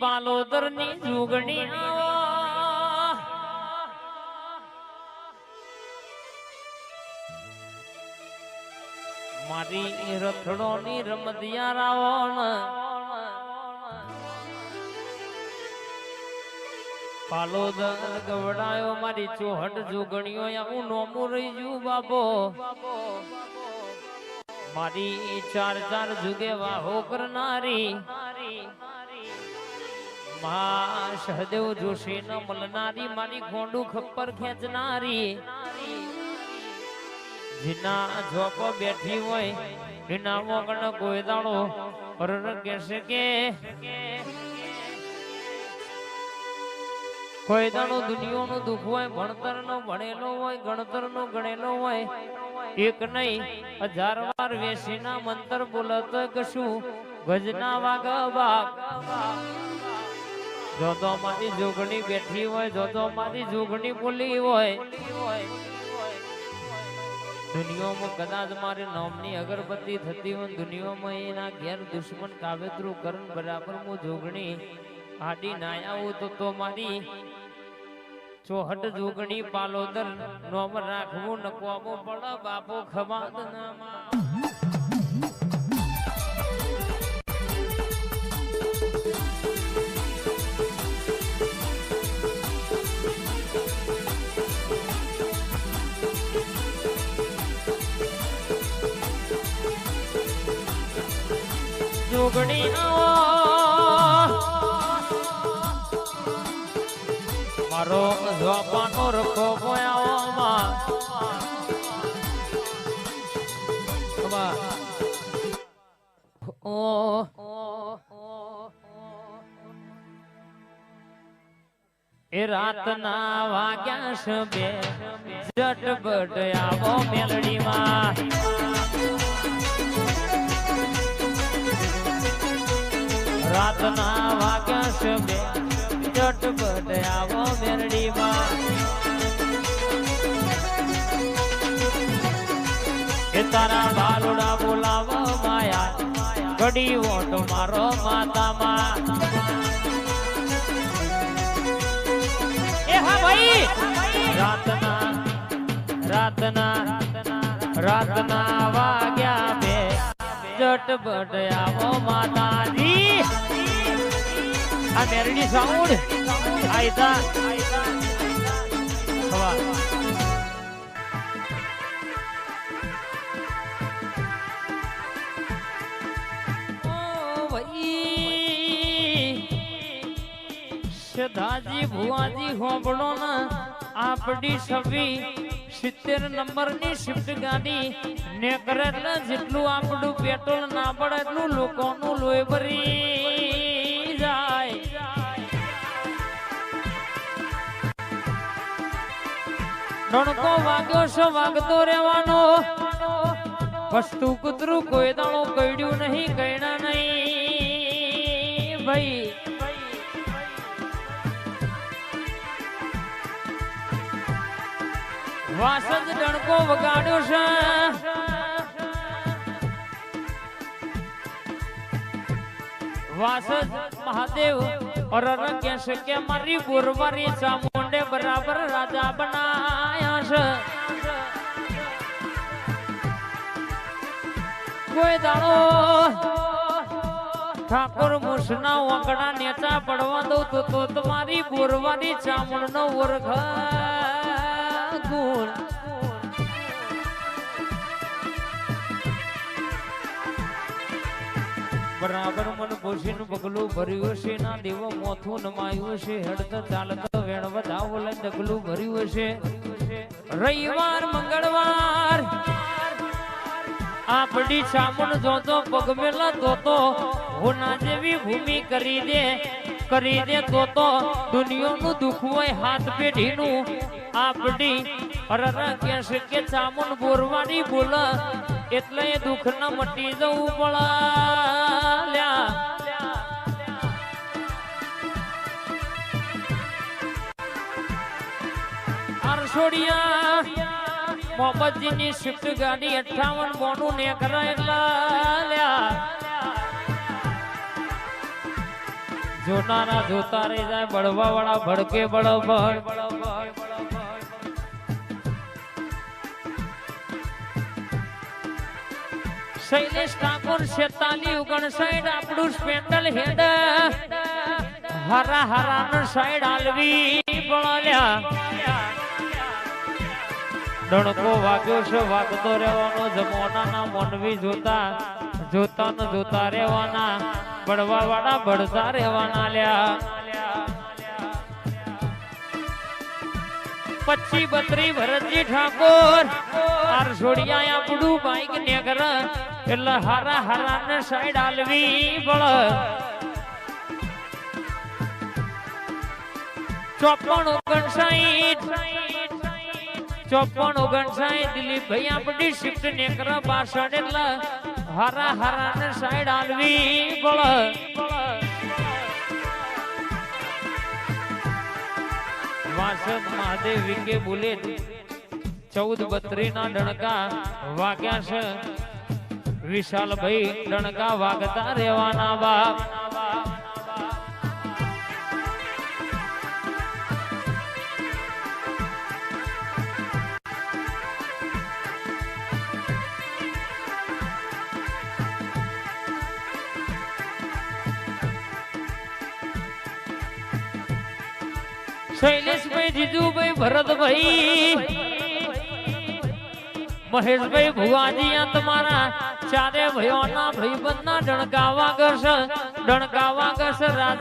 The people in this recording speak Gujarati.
પાલોદરની જુગણી મારી રથડો ની રમતિયા રાવણ. પાલોદર ગવડાયો મારી ચોહટ જોગણીઓ હું નોમું રહી જુ બાબો મારી ચાર ચાર જુગે વાહો કરનારી. મહા સહદેવ જોશી ન મળનારી મારી ગોંડું ખપ્પર ખેંચનારી. જીના જોપ બેઠી હોય એના મોગણ દાડો પરર કહેશે કે? કોઈ દાડો દુનિયાનું દુઃખ હોય ભણતર નો ભણેલો હોય ગણતર નો ગણેલો હોય. એક નહીં, હજાર વાર વેસીના મંતર બોલતો કશું ગજના વાગ વાગ જો તો મારી જોગણી બેઠી હોય જો તો મારી જોગણી બોલી હોય. દુનિયામાં કદાચ મારે નામની અગરબત્તી થતી હોય, દુનિયામાં એના ઘેર દુશ્મન કાવેતરું કરણ બરાબર હું જોગણી આડી ના આવું તો તો મારી ચોહટ જોગણી પાલોદર, નોમ રાખવું, નકવામો પડ બાપો ખમાદ નામા. આવો મારો જોપાનો રખો પોયાઓમાં એ રાતના વાગ્યા છે બે. ઝટપટ આવો મેલડીમાં. રાતના વાગ્યા છે બે ઝટપટ આવો મેરડીમાં. એ તારા બાલુડા બોલાવો માયા, ઘડી ઓટ મારો માતામાં. એ હા ભાઈ! રાતના રાતના રાતના વાગ્યા ઝટપટ આવો માતાજી. આ મેરડી સાઉન્ડ. આયતા સદાજી ભુવાજી હોબળો ના. આપડી છવી સિત્તેર નંબરની શિફ્ટ ગાડી. ને કરે જેટલું આપણું પેટ્રોલ ના પડે, એટલું લોકોનું લોહી ભરી જાય. રણકો વાગ્યો છો, વાગતો રહેવાનો. વસ્તુ કૂતરું કોઈ દાણું કઈડ્યું નહીં કઈડા નહીં. ભાઈ વાસજ ડણકો વગાડ્યો છે. વાસજ મહાદેવ અરર કે મારી ગુરવારી ચામુંડે બરાબર રાજા બનાયા છે. કોઈ દાડો ઠાકોર મુસના વાંકડા નેચા પડવા દઉં તો તમારી બોરવાની ચામુંડ નો ઓરખ ગુણ બરાબર મન પોષીનું પગલું ભર્યું છે ના દેવો મોથું નમાયું છે હડત ચાલત વેણ વધાવો લઈ ડગલું ભર્યું છે રવિવાર, મંગળવાર, આપડી સામણ જોતો, પગ મેલા તોતો હોના જેવી ભૂમિ કરી દે કરી દે તોતો દુનિયાનું દુઃખ હોય હાથ પેઢીનું આપડી કે છે કે ચામુંડ બોરવાની બોલ એટલે દુઃખ ન મટી જવું પડ્યા અરસોડિયા મોહમ્મદજી ની ગાડી અઠાવન બોનું ને કરાયેલા જોનારા જોતા રહી જાય બળવા વાળા ભડકે બળબર શૈલેષ ઠાકોર શેતાલી ઉગણ સાઈડ, આપણું સ્પેન્ડલ હેડ. હરા હરા સાઈડ આલવી બળલ્યા. ડણકો વાગ્યો છે, વાગતો રહેવાનો જમવાના મોનવી જોતા જોતા ન જોતા રહેવાના બળવા વાળા બળતા રહેવાના લ્યા. પચી બત્રી ભરતજી ઠાકોર આર છોડિયા આપણું બાઈક નેગર એટલે હારા હારા ને સાઈડ આલવી બળ ચોપન ઓગણસાઠ ચોપન ઓગણસાઠ, દિલીપભાઈ આપણી શિફ્ટ નેકર બાસઠ એટલે હારા હારા ને સાઈડ હાલવી બળ વાસદ મહાદેવ વિકે બોલે ચૌદ બત્રી ના ડણકા વાગ્યા છે. વિશાલભાઈ રણકા વાગતા રહેવાના બાપ. શૈલેષભાઈ જીજુભાઈ ભરતભાઈ. મહેશભાઈ ભુવાજી તમારા ચારે ભાઈઓના ભાઈબંધના ડણકાવા કરશે ડણકાવા કરશે રાજા